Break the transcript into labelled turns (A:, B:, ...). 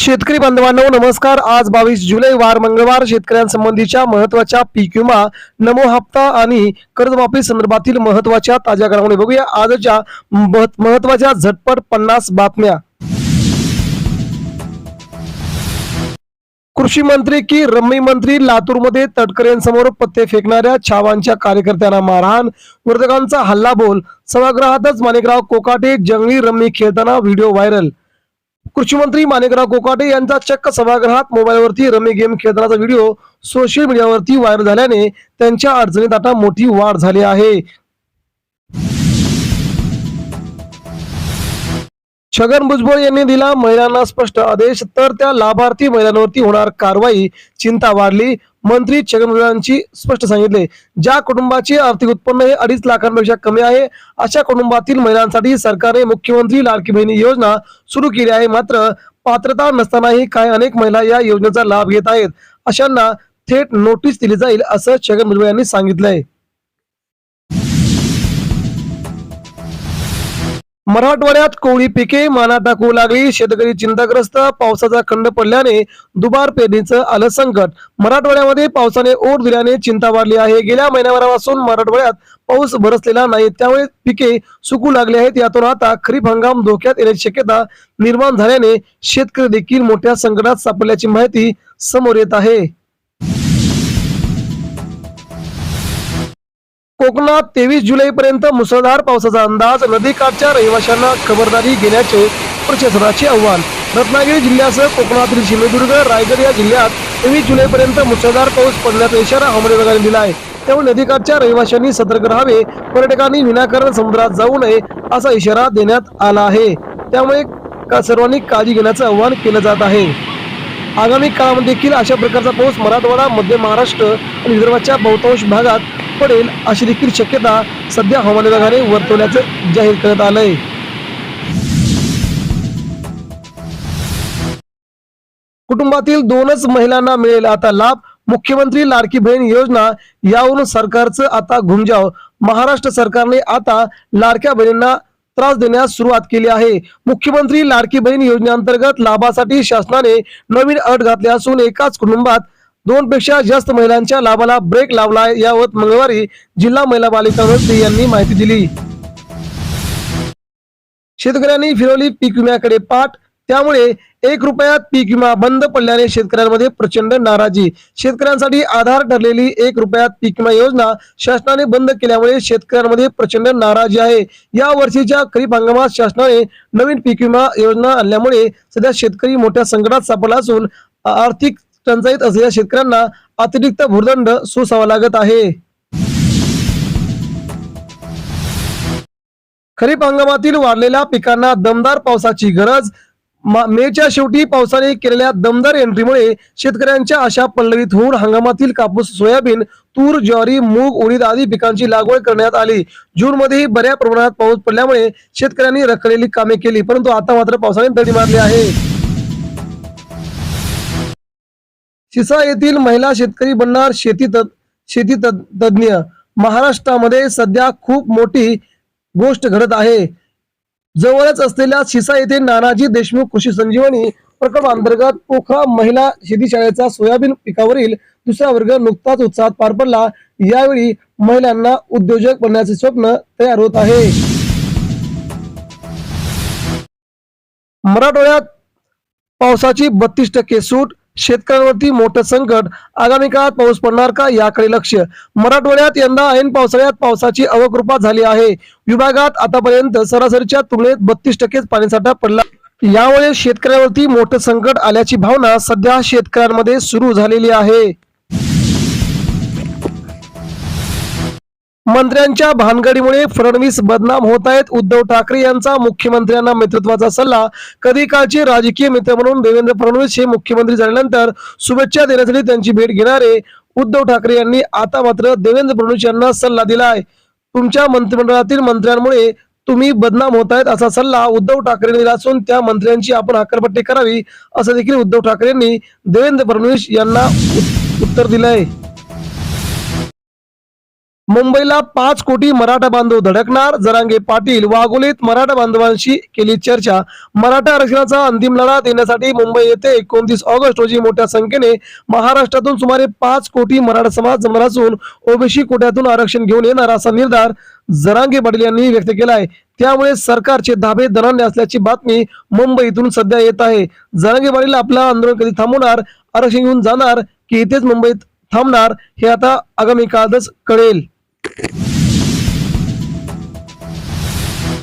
A: शेतकरी बांधवांना नमस्कार आज बावीस जुलै वार मंगळवार शेतकऱ्यांसंबंधीच्या महत्वाच्या पीक विमा नमो हप्ता आणि कर्जमाफी संदर्भातील महत्वाच्या ताज्या घडामोडी बघूया आजच्या महत्वाच्या झटपट पन्नास बातम्या कृषी मंत्री की रम्मी मंत्री लातूरमध्ये तटकऱ्यांसमोर पत्ते फेकणाऱ्या छावांच्या कार्यकर्त्यांना मारहाण हल्ला हल्लाबोल सभागृहातच माणिकराव कोकाटे जंगली रम्मी खेळताना व्हिडिओ व्हायरल कृषी मंत्री माणिकराव कोकाटे यांचा चक्क सभागृहात मोबाईलवरती रमी गेम खेळताना व्हिडिओ सोशल मीडियावरती व्हायरल झाल्याने त्यांच्या अडचणीत आता मोठी वाढ झाली आहे छगन भुजबळ यांनी दिला महिलांना स्पष्ट आदेश तर त्या लाभार्थी महिलांवरती होणार कारवाई चिंता वाढली मंत्री छगन भुजबळांची स्पष्ट सांगितले ज्या कुटुंबाचे आर्थिक उत्पन्न हे अडीच लाखांपेक्षा कमी आहे अशा कुटुंबातील महिलांसाठी सरकारने मुख्यमंत्री लाडकी बहिणी योजना सुरू केली आहे मात्र पात्रता नसतानाही काय अनेक महिला या योजनेचा लाभ घेत आहेत अशांना थेट नोटीस दिली जाईल असं छगन भुजबळ यांनी सांगितलंय मराठवाड्यात कोळी पिके माना टाकू लागली शेतकरी चिंताग्रस्त पावसाचा खंड पडल्याने दुबार पेरणीचं आलं संकट मराठवाड्यामध्ये पावसाने ओढ दिल्याने चिंता वाढली आहे गेल्या महिन्याभरापासून मराठवाड्यात पाऊस बरसलेला नाही त्यामुळे पिके सुकू लागली आहेत यातून आता खरीप हंगाम धोक्यात येण्याची शक्यता निर्माण झाल्याने शेतकरी देखील मोठ्या संकटात सापडल्याची माहिती समोर येत आहे कोकणात तेवीस जुलैपर्यंत मुसळधार पावसाचा अंदाज नदीकाठच्या रहिवाशांना खबरदारी घेण्याचे प्रशासनाचे आव्हान रत्नागिरी जिल्ह्यासह कोकणातील सिंधुदुर्ग रायगड या जिल्ह्यात तेवीस जुलैपर्यंत मुसळधार पाऊस पडण्याचा इशारा हवामान विभागाने दिला आहे त्यामुळे नदीकाठच्या रहिवाशांनी सतर्क राहावे पर्यटकांनी विनाकारण समुद्रात जाऊ नये असा इशारा देण्यात आला आहे त्यामुळे का सर्वांनी काळजी घेण्याचं आव्हान केलं जात आहे आगामी काळामध्ये देखील अशा प्रकारचा पाऊस मराठवाडा मध्य महाराष्ट्र आणि विदर्भाच्या बहुतांश भागात पडेल अशी देखील शक्यता सध्या हवामान विभागाने वर्तवल्याचं जाहीर करत आलंय कुटुंबातील दोनच महिलांना मिळेल आता लाभ मुख्यमंत्री लाडकी बहीण योजना यावरून सरकारचं आता घुमजाव महाराष्ट्र सरकारने आता लाडक्या बहिणींना त्रास देण्यास सुरुवात केली आहे मुख्यमंत्री लाडकी बहीण योजनेअंतर्गत लाभासाठी शासनाने नवीन अट घातली असून एकाच कुटुंबात दोनपेक्षा जास्त महिलांच्या लाभाला ब्रेक लावला यावत मंगळवारी जिल्हा महिला बालिका समिती यांनी माहिती दिली शेतकऱ्यांनी फिरवली पीक विम्याकडे पाठ त्यामुळे एक रुपयात पीक विमा बंद पडल्याने शेतकऱ्यांमध्ये प्रचंड नाराजी शेतकऱ्यांसाठी आधार ठरलेली एक रुपयात पीक विमा योजना शासनाने बंद केल्यामुळे शेतकऱ्यांमध्ये प्रचंड नाराजी आहे या वर्षीच्या खरीप हंगामात शासनाने नवीन पीक विमा योजना आणल्यामुळे सध्या शेतकरी मोठ्या संकटात सापडला असून आर्थिक टंचाईत असलेल्या शेतकऱ्यांना अतिरिक्त भूर्दंड सोसावा लागत आहे खरीप हंगामातील वाढलेल्या पिकांना दमदार पावसाची गरज मेच्या शेवटी पावसाने केलेल्या दमदार एंट्रीमुळे शेतकऱ्यांच्या आशा पल्लवित होऊन हंगामातील कापूस सोयाबीन तूर ज्वारी मूग उडीद आदी पिकांची लागवड करण्यात आली जून मध्येही बऱ्या प्रमाणात पाऊस पडल्यामुळे शेतकऱ्यांनी रखडलेली कामे केली परंतु आता मात्र पावसाने दडी मारली आहे शिसा येथील महिला शेतकरी बनणार शेती शेती तज्ज्ञ महाराष्ट्रामध्ये सध्या खूप मोठी गोष्ट घडत आहे जवळच असलेल्या शिसा येथे नानाजी देशमुख कृषी संजीवनी प्रकल्प अंतर्गत पोखरा महिला शेती शाळेचा सोयाबीन पिकावरील दुसरा वर्ग नुकताच उत्साहात पार पडला यावेळी महिलांना उद्योजक बनण्याचे स्वप्न तयार होत आहे मराठवाड्यात पावसाची बत्तीस टक्के सूट शेतकऱ्यांवरती मोठं संकट आगामी काळात पाऊस पडणार का याकडे लक्ष मराठवाड्यात यंदा ऐन पावसाळ्यात पावसाची अवकृपा झाली आहे विभागात आतापर्यंत सरासरीच्या तुलनेत बत्तीस टक्केच पाणीसाठा पडला यामुळे शेतकऱ्यांवरती मोठं संकट आल्याची भावना सध्या शेतकऱ्यांमध्ये सुरू झालेली आहे मंत्र्यांच्या भानगडीमुळे फडणवीस बदनाम होत आहेत उद्धव ठाकरे यांचा मुख्यमंत्र्यांना मित्रत्वाचा सल्ला कधी काळचे राजकीय मित्र म्हणून देवेंद्र फडणवीस हे मुख्यमंत्री झाल्यानंतर शुभेच्छा देण्यासाठी त्यांची भेट घेणारे उद्धव ठाकरे यांनी आता मात्र देवेंद्र फडणवीस यांना सल्ला दिला आहे तुमच्या मंत्रिमंडळातील मंत्र्यांमुळे तुम्ही बदनाम होत आहेत असा सल्ला उद्धव ठाकरे दिला असून त्या मंत्र्यांची आपण हक्करपट्टी करावी असं देखील उद्धव ठाकरे यांनी देवेंद्र फडणवीस यांना उत्तर दिलं आहे मुंबईला पाच कोटी मराठा बांधव धडकणार जरांगे पाटील वाघोलीत मराठा बांधवांशी केली चर्चा मराठा आरक्षणाचा अंतिम लढा देण्यासाठी मुंबई येथे एकोणतीस ऑगस्ट रोजी मोठ्या संख्येने महाराष्ट्रातून सुमारे पाच कोटी मराठा समाज जमणार असून ओबीसी कोट्यातून आरक्षण घेऊन येणार असा निर्धार जरांगे पाटील यांनी व्यक्त केलाय त्यामुळे सरकारचे धाबे दरांनी असल्याची बातमी मुंबईतून सध्या येत आहे जरांगे पाटील आपला आंदोलन कधी थांबवणार आरक्षण घेऊन जाणार की इथेच मुंबईत थांबणार हे आता आगामी काळातच कळेल Okay.